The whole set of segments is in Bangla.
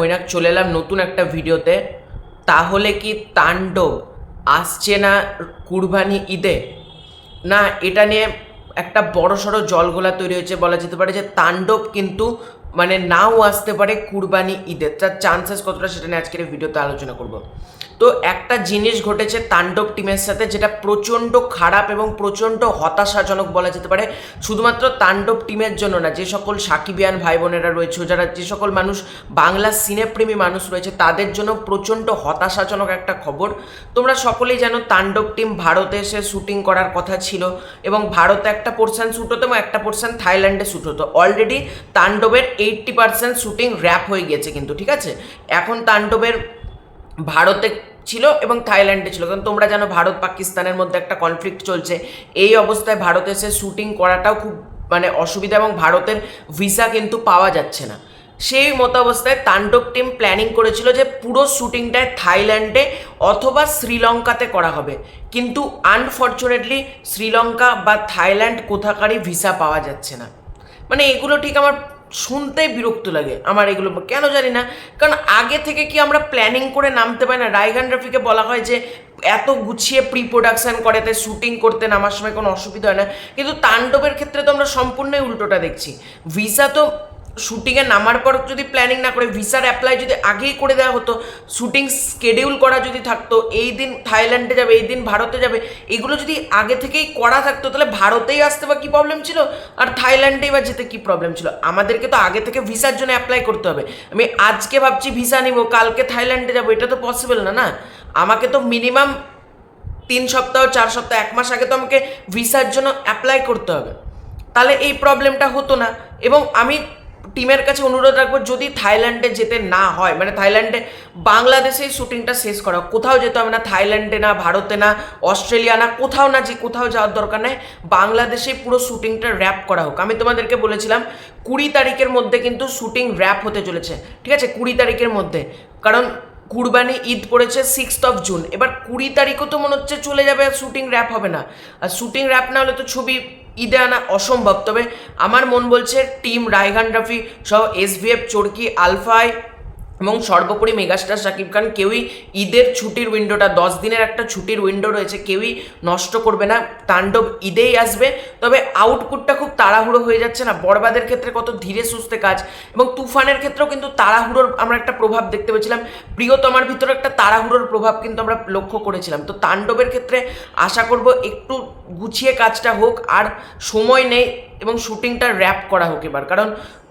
মৈনাক, চলে এলাম নতুন একটা ভিডিওতে। তাহলে কি তাণ্ডব আসছে না কুরবানি ঈদে? না, এটা নিয়ে একটা বড় সড়ো জলগোলা তৈরি হয়েছে, বলা যেতে পারে যে তাণ্ডব কিন্তু মানে নাও আসতে পারে কুরবানি ঈদের তার চান্সেস কতটা সেটা নিয়ে আজকের ভিডিওতে আলোচনা করব। তো একটা জিনিস ঘটেছে তাণ্ডব টিমের সাথে যেটা প্রচণ্ড খারাপ এবং প্রচণ্ড হতাশাজনক বলা যেতে পারে। শুধুমাত্র তাণ্ডব টিমের জন্য না, যে সকল সাকিবিয়ান ভাই বোনেরা রয়েছে, যারা যে সকল মানুষ, বাংলা সিনেপ্রেমী মানুষ রয়েছে, তাদের জন্য প্রচণ্ড হতাশাজনক একটা খবর। তোমরা সকলেই জানো তাণ্ডব টিম ভারতে এসে শ্যুটিং করার কথা ছিল এবং ভারতে একটা পোর্শন শ্যুট হতো এবং একটা পোর্শন থাইল্যান্ডে শ্যুট হতো। অলরেডি তাণ্ডবের এইট্টি পার্সেন্ট শ্যুটিং র্যাপ হয়ে গিয়েছে কিন্তু, ঠিক আছে? এখন তাণ্ডবের ভারতে ছিল এবং থাইল্যান্ডে ছিল। কারণ তোমরা জানো ভারত পাকিস্তানের মধ্যে একটা কনফ্লিক্ট চলছে। এই অবস্থায় ভারতে এসে শ্যুটিং করাটাও খুব মানে অসুবিধা এবং ভারতের ভিসা কিন্তু পাওয়া যাচ্ছে না। সেই মতো অবস্থায় তাণ্ডব টিম প্ল্যানিং করেছিল যে পুরো শুটিংটায় থাইল্যান্ডে অথবা শ্রীলঙ্কাতে করা হবে। কিন্তু আনফর্চুনেটলি শ্রীলঙ্কা বা থাইল্যান্ড কোথাকারই ভিসা পাওয়া যাচ্ছে না। মানে এগুলো ঠিক আমার শুনতেই বিরক্ত লাগে আমার এগুলো, কেন জানি না। কারণ আগে থেকে কি আমরা প্ল্যানিং করে নামতে পারি না? রায়গান রফিকে বলা হয় যে, এত গুছিয়ে প্রি প্রোডাকশান করে, তাই শ্যুটিং করতে নামার সময় কোনো অসুবিধা হয় না। কিন্তু তাণ্ডবের ক্ষেত্রে তো আমরা সম্পূর্ণই উল্টোটা দেখছি। ভিসা তো শুটিংয়ে নামার পর যদি প্ল্যানিং না করে ভিসার অ্যাপ্লাই যদি আগেই করে দেওয়া হতো, শুটিং স্কেডিউল করা যদি থাকতো, এই দিন থাইল্যান্ডে যাবে, এই দিন ভারতে যাবে, এগুলো যদি আগে থেকেই করা থাকতো, তাহলে ভারতেই আসতে বা কী প্রবলেম ছিল? আর থাইল্যান্ডেই বা যেতে কী প্রবলেম ছিল? আমাদেরকে তো আগে থেকে ভিসার জন্য অ্যাপ্লাই করতে হবে। আমি আজকে ভাবছি ভিসা নিব, কালকে থাইল্যান্ডে যাব, এটা তো পসিবল না না? আমাকে তো মিনিমাম তিন সপ্তাহ, চার সপ্তাহ, এক মাস আগে তো আমাকে ভিসার জন্য অ্যাপ্লাই করতে হবে। তাহলে এই প্রবলেমটা হতো না। এবং আমি টিমের কাছে অনুরোধ রাখব, যদি থাইল্যান্ডে যেতে না হয় মানে থাইল্যান্ডে বাংলাদেশেই শুটিংটা শেষ করা। কোথাও যেতে হবে না, থাইল্যান্ডে না, ভারতে না, অস্ট্রেলিয়া না, কোথাও না, যে কোথাও যাওয়ার দরকার নেই বাংলাদেশেই পুরো শুটিংটা র্যাপ করা হোক আমি তোমাদেরকে বলেছিলাম, কুড়ি তারিখের মধ্যে কিন্তু শুটিং র্যাপ হতে চলেছে, ঠিক আছে কুড়ি তারিখের মধ্যে, কারণ কুরবানি ঈদ পড়েছে সিক্সথ অফ জুন এবার কুড়ি তারিখও তো মনে হচ্ছে চলে যাবে আর শুটিং র্যাপ হবে না আর শুটিং র্যাপ না হলে তো ছবি ঈদে আনা অসম্ভব। তবে আমার মন বলছে টিম রায়গান রাফি সহ এসভিএফ চরকি আলফাই এবং সর্বোপরি মেগাস্টার শাকিব খান কেউই ঈদের ছুটির উইন্ডোটা দশ দিনের একটা ছুটির উইন্ডো রয়েছে, কেউই নষ্ট করবে না, তাণ্ডব ঈদেই আসবে। তবে আউটপুটটা খুব তাড়াহুড়ো হয়ে যাচ্ছে না, বরবাদের ক্ষেত্রে কত ধীরে সুস্থে কাজ এবং তুফানের ক্ষেত্রেও কিন্তু তাড়াহুড়োর আমরা একটা প্রভাব দেখতে পেয়েছিলাম, প্রিয়তমার ভিতরে একটা তাড়াহুড়োর প্রভাব কিন্তু আমরা লক্ষ্য করেছিলাম। তো তাণ্ডবের ক্ষেত্রে আশা করব একটু গুছিয়ে কাজটা হোক, আর সময় নেই এবং শুটিংটা র্যাপ করা হোক এবার। কারণ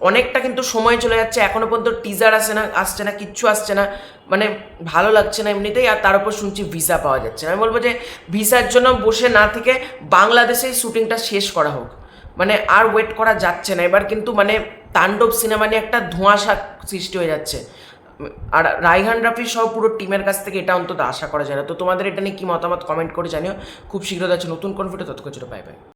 অনেকটা কিন্তু সময় চলে যাচ্ছে, এখনও পর্যন্ত টিজার আসে না, আসছে না, কিচ্ছু আসছে না। মানে ভালো লাগছে না এমনিতেই, আর তার উপর শুনছি ভিসা পাওয়া যাচ্ছে না। আমি বলব যে ভিসার জন্য বসে না থেকে বাংলাদেশেই শুটিংটা শেষ করা হোক। মানে আর ওয়েট করা যাচ্ছে না। এবার কিন্তু মানে তাণ্ডব সিনেমা নিয়ে একটা ধোঁয়াশা সৃষ্টি হয়ে যাচ্ছে। আর রাইহান রাফি সহ পুরো টিমের কাছ থেকে এটা অন্তত আশা করা যায় না। তো তোমাদের এটা নিয়ে কি মতামত কমেন্ট করে জানিও। খুব শীঘ্র যাচ্ছে নতুন কোন ভিডিও ততক্ষণ পাই পাই